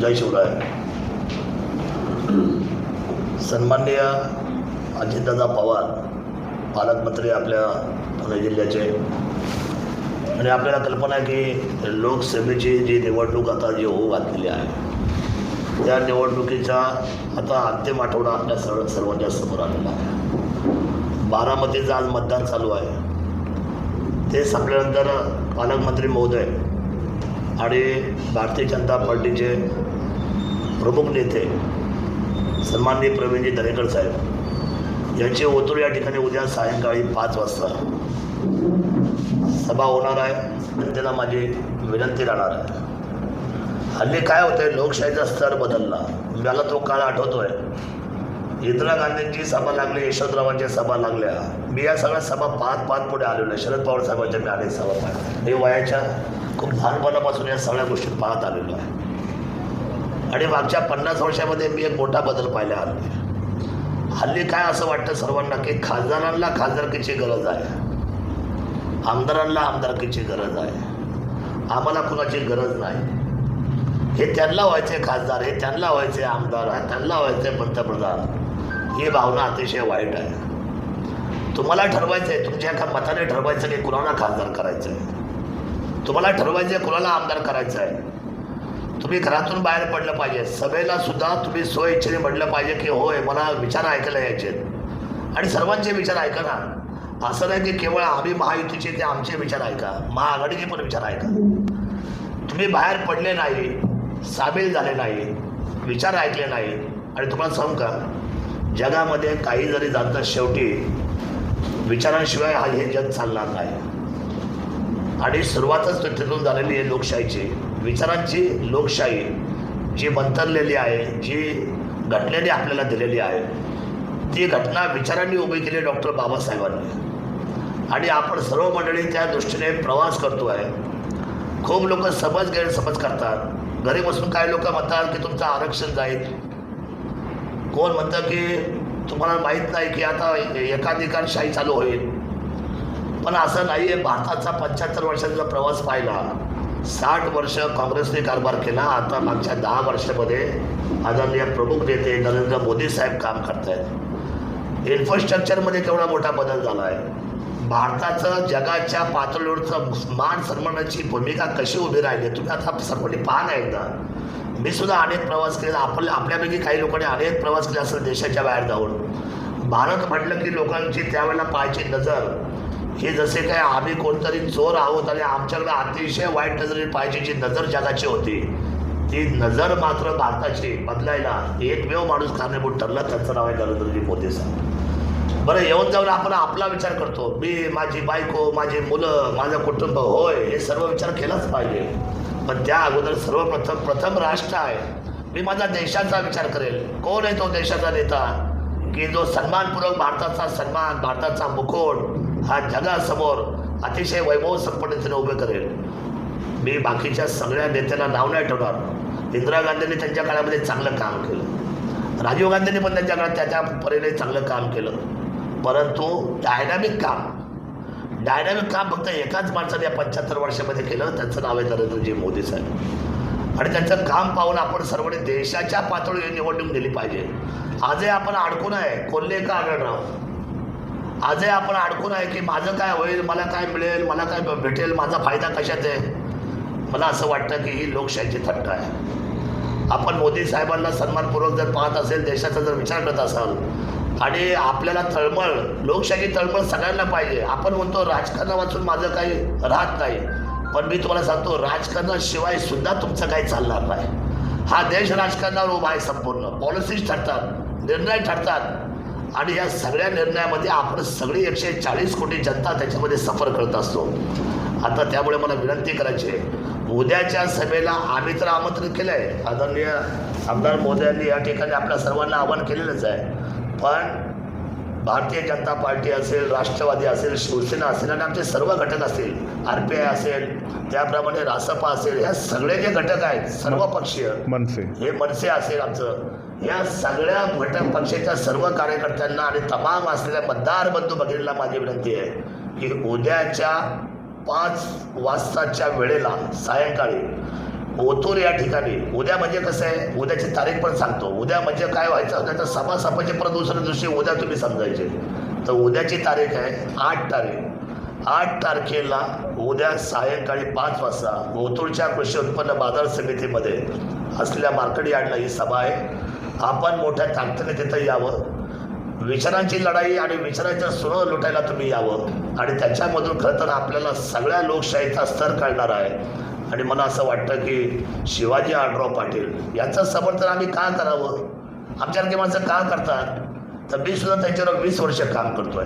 जय शिवराय. सन्माननीय अजितदादा पवार पालकमंत्री आपल्या पुणे जिल्ह्याचे. आणि आपल्याला कल्पना आहे की लोकसभेची जी निवडणूक आता जी होऊ घातलेली आहे त्या निवडणुकीचा आता अंतिम आठवडा आपल्या सर्व सर्वांच्या समोर आलेला आहे. बारामतीचं आज मतदान चालू आहे. ते संपल्यानंतर पालकमंत्री महोदय आणि भारतीय जनता पार्टीचे प्रमुख नेते सन्माननीय प्रवीणजी दरेकर साहेब यांचे ओतूर या ठिकाणी उद्या सायंकाळी पाच वाजता सभा होणार आहे जनतेला माझी विनंती राहणार आहे. हल्ली काय होतं आहे लोकशाहीचा स्तर बदलला. मला तो काळ आठवतोय. इंदिरा गांधींची सभा लागली यशवंतरावांच्या सभा लागल्या. मी या सगळ्या सभा पाहत पाहत पुढे आलेलो आहे. शरद पवार साहेबांच्या मी अनेक सभा पाहत. हे वयाच्या खूप लहानपणापासून या सगळ्या गोष्टी पाहत आलेलो आहे. आणि मागच्या पन्नास वर्षामध्ये मी एक मोठा बदल पाहिला हल्ली. हल्ली काय असं वाटतं सर्वांना की खासदारांना खासदारकीची गरज आहे. आमदारांना आमदारकीची गरज आहे. आम्हाला कुणाची गरज नाही. हे त्यांना व्हायचे खासदार हे त्यांना व्हायचे आमदार हे त्यांना व्हायचे पंतप्रधान. ही भावना अतिशय वाईट आहे. तुम्हाला ठरवायचं आहे तुमच्या एका मताने ठरवायचं की कुणाला खासदार करायचं आहे तुम्हाला ठरवायचं आहे कुणाला आमदार करायचं आहे तुम्ही घरातून बाहेर पडलं पाहिजे. सभेला सुद्धा तुम्ही स्वइच्छेने म्हटलं पाहिजे की होय मला विचार ऐकायला यायचे आणि सर्वांचे विचार ऐका ना. असं नाही की केवळ आम्ही महायुतीचे ते आमचे विचार ऐका. महाआघाडीचे पण विचार ऐका. तुम्ही बाहेर पडले नाही सामील झाले नाही विचार ऐकले नाही. आणि तुम्हाला सांगू का जगामध्ये काही जरी जातं शेवटी विचारांशिवाय हा हे जग चालणार नाही. आणि सुरुवातच तिथून झालेली आहे लोकशाहीची. विचारांची लोकशाही जी मंतरलेली आहे जी घटनेने आपल्याला दिलेली आहे ती घटना विचारांनी उभी केली डॉक्टर बाबासाहेबांनी. आणि आपण सर्व मंडळी त्या दृष्टीने प्रवास करतो आहे खूप लोक समज गैरसमज करतात. घरी बसून काही लोक म्हणतात की तुमचं आरक्षण जाईल. कोण म्हणतं की तुम्हाला माहीत नाही की आता एकाधिकारशाही चालू होईल. पण असं नाही आहे भारताचा पंच्याहत्तर वर्षांचा प्रवास पाहिला. साठ वर्ष काँग्रेसने कारभार केला. आता मागच्या दहा वर्षामध्ये आदरणीय प्रमुख नेते नरेंद्र मोदी साहेब काम करत आहेत इन्फ्रास्ट्रक्चरमध्ये केवढा मोठा बदल झाला आहे भारताचं जगाच्या पातळीवरचं मान सन्मानाची भूमिका कशी उभी राहिली तुम्ही आता सर्वांनी पाहा ना एकदा. मी सुद्धा अनेक प्रवास केला. आपण आपल्यापैकी काही लोकांनी अनेक प्रवास केला असेल देशाच्या बाहेर जाऊन. भारत म्हटलं की लोकांची त्यावेळेला पाहायची नजर हे जसे काय आम्ही कोणतरी चोर आहोत आणि आमच्याकडे अतिशय वाईट नजरे पाहिजे जी नजर जगाची होती ती नजर मात्र भारताची बदलायला एकमेव माणूस कारणीभूत ठरला. त्यांचं नाव आहे नरेंद्रजी मोदी साहेब. बरं येऊन जाऊन आपण आपला विचार करतो. मी माझी बायको माझी मुलं माझं कुटुंब होय हे सर्व विचार केलाच पाहिजे. पण त्या अगोदर सर्वप्रथम प्रथम राष्ट्र आहे. मी माझा देशाचा विचार करेल. कोण आहे तो देशाचा नेता? की जो सन्मानपूर्वक भारताचा सन्मान भारताचा मुकुट हा जगासमोर अतिशय वैभव संपन्नतेने उभे करेल. मी बाकीच्या सगळ्या नेत्यांना नाव नाही ठेवणार. इंदिरा गांधींनी त्यांच्या काळामध्ये चांगलं काम केलं. राजीव गांधींनी पण त्यांच्या काळात त्याच्या परीने चांगलं काम केलं. परंतु डायनामिक काम. डायनामिक काम फक्त एकाच माणसाने या पंच्याहत्तर वर्षामध्ये केलं त्यांचं नाव आहे नरेंद्रजी मोदी साहेब. आणि त्यांचं काम पाहून आपण सर्वांनी देशाच्या पातळीवर निवडणूक दिली पाहिजे. आजही आपण अडकून आहे. कोल्हे का आढळराव? आजही आपण अडकून आहे की माझं काय होईल मला काय मिळेल मला काय भेटेल माझा फायदा कशात आहे? मला असं वाटतं की ही लोकशाहीची थट्ट आहे. आपण मोदी साहेबांना सन्मानपूर्वक जर पाहत असेल देशाचा जर विचार करत असाल आणि आपल्याला तळमळ लोकशाही तळमळ सगळ्यांना पाहिजे. आपण म्हणतो राजकारणा वाचून माझं काही राहत नाही. पण मी तुम्हाला सांगतो राजकारणाशिवाय सुद्धा तुमचं काही चालणार नाही. हा देश राजकारणावर उभा आहे संपूर्ण. पॉलिसीज ठरतात निर्णय ठरतात. आणि या सगळ्या निर्णयामध्ये आपण सगळी एकशे चाळीस कोटी जनता त्याच्यामध्ये सफर करत असतो. आता त्यामुळे मला विनंती करायची आहे उद्याच्या सभेला आम्ही तर आमंत्रित केलं आहे आदरणीय आमदार मोदयांनी या ठिकाणी आपल्या सर्वांना आवाहन केलेलंच आहे. पण भारतीय जनता पार्टी असेल राष्ट्रवादी असेल शिवसेना असेल आणि आमचे सर्व घटक असतील आर पी आय असेल त्याप्रमाणे रासपा असेल ह्या सगळे जे घटक आहेत सर्व पक्षीय मनसे. हे मनसे असेल आमचं. या सगळ्या घटक पक्षाच्या सर्व कार्यकर्त्यांना आणि तमाम असलेल्या मतदार बंधू भगिनीला माझी विनंती आहे की उद्याच्या पाच वाजताच्या वेळेला सायंकाळी ओतूर या ठिकाणी उद्या म्हणजे कसं आहे उद्याची तारीख पण सांगतो. उद्या म्हणजे काय व्हायचं होतं तर सभा परत दुसऱ्या दिवशी उद्या तुम्ही समजायचे. तर उद्याची तारीख आहे आठ तारीख. आठ तारखेला उद्या सायंकाळी पाच वाजता ओतूरच्या कृषी उत्पन्न बाजार समितीमध्ये असलेल्या मार्केट यार्डला ही सभा आहे. आपण मोठ्या ताकदीने तिथं यावं. विचारांची लढाई आणि विचारांच्या सुरळ लुटायला तुम्ही यावं. आणि त्याच्यामधून खरं तर आपल्याला सगळ्या लोकशाहीचा स्तर कळणार आहे. आणि मला असं वाटतं की शिवाजी आडराव पाटील यांचं समर्थन आम्ही का करावं? आमच्यासारखे माणसं का करतात? तर मी सुद्धा त्यांच्यावर वीस वर्ष काम करतोय.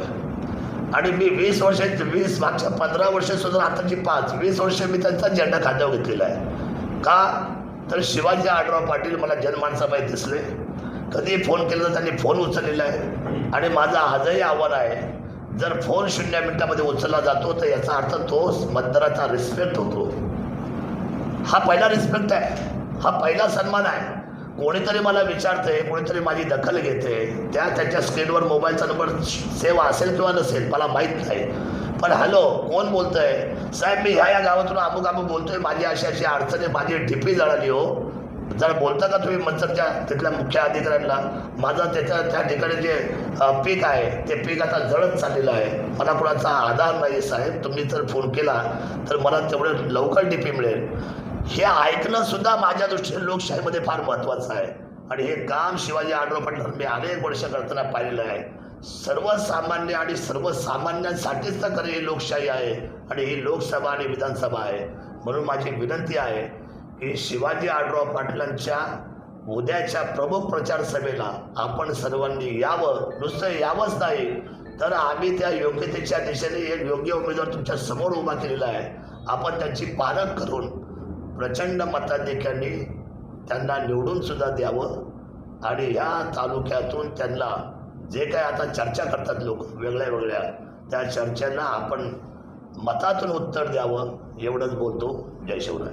आणि मी वीस वर्ष वीस मागच्या पंधरा वर्ष सुद्धा आताची पाच वीस वर्ष मी त्यांचा झेंडा खात्यावर घेतलेला आहे. का? तर शिवाजी आडराव पाटील मला जनमानसाबाई दिसले. कधी फोन केला तर त्यांनी फोन उचललेला आहे. आणि माझा आजही आव्हान आहे जर फोन शून्य मिनिटामध्ये उचलला जातो तर याचा अर्थ तो मतदाराचा रिस्पेक्ट होतो. हा पहिला रिस्पेक्ट आहे. हा पहिला सन्मान आहे. कोणीतरी मला विचारते कोणीतरी माझी दखल घेते त्या त्याच्या स्क्रीनवर मोबाईलचा नंबर सेवा असेल किंवा नसेल मला माहीत नाही. पण हॅलो कोण बोलतंय? साहेब मी ह्या या गावातून अमुक अमुक बोलतोय माझी अशी अशी अडचणी माझी ढिपी जळाली हो. जरा बोलता का तुम्ही मंचरच्या तिथल्या मुख्य अधिकाऱ्यांना? माझं त्याच्या त्या ठिकाणी जे पीक आहे ते पीक आता जळत चाललेलं आहे. मला कोणाचा आधार नाही साहेब. तुम्ही जर फोन केला तर मला तेवढं लवकर डीपी मिळेल. हे ऐकणं सुद्धा माझ्या दृष्टीने लोकशाहीमध्ये फार महत्त्वाचं आहे. आणि हे काम शिवाजी आढळ पाटील मी अनेक वर्ष करताना पाहिलेलं आहे. सर्वसामान्य आणि सर्वसामान्यांसाठीच तर खरं ही लोकशाही आहे आणि ही लोकसभा आणि विधानसभा आहे. म्हणून माझी विनंती आहे की शिवाजी आढराव पाटलांच्या उद्याच्या प्रमुख प्रचार सभेला आपण सर्वांनी यावं नुसतं यावंच नाही तर आम्ही त्या योग्यतेच्या दिशेने एक योग्य उमेदवार तुमच्यासमोर उभा केलेला आहे. आपण त्यांची पालक करून प्रचंड मताधिक्यांनी त्यांना निवडून सुद्धा द्यावं आणि या तालुक्यातून त्यांना जे काय आता चर्चा करतात लोक वेगळ्या वेगळ्या त्या चर्चांना आपण मतातून उत्तर द्यावं एवढंच बोलतो. जय शिवराय.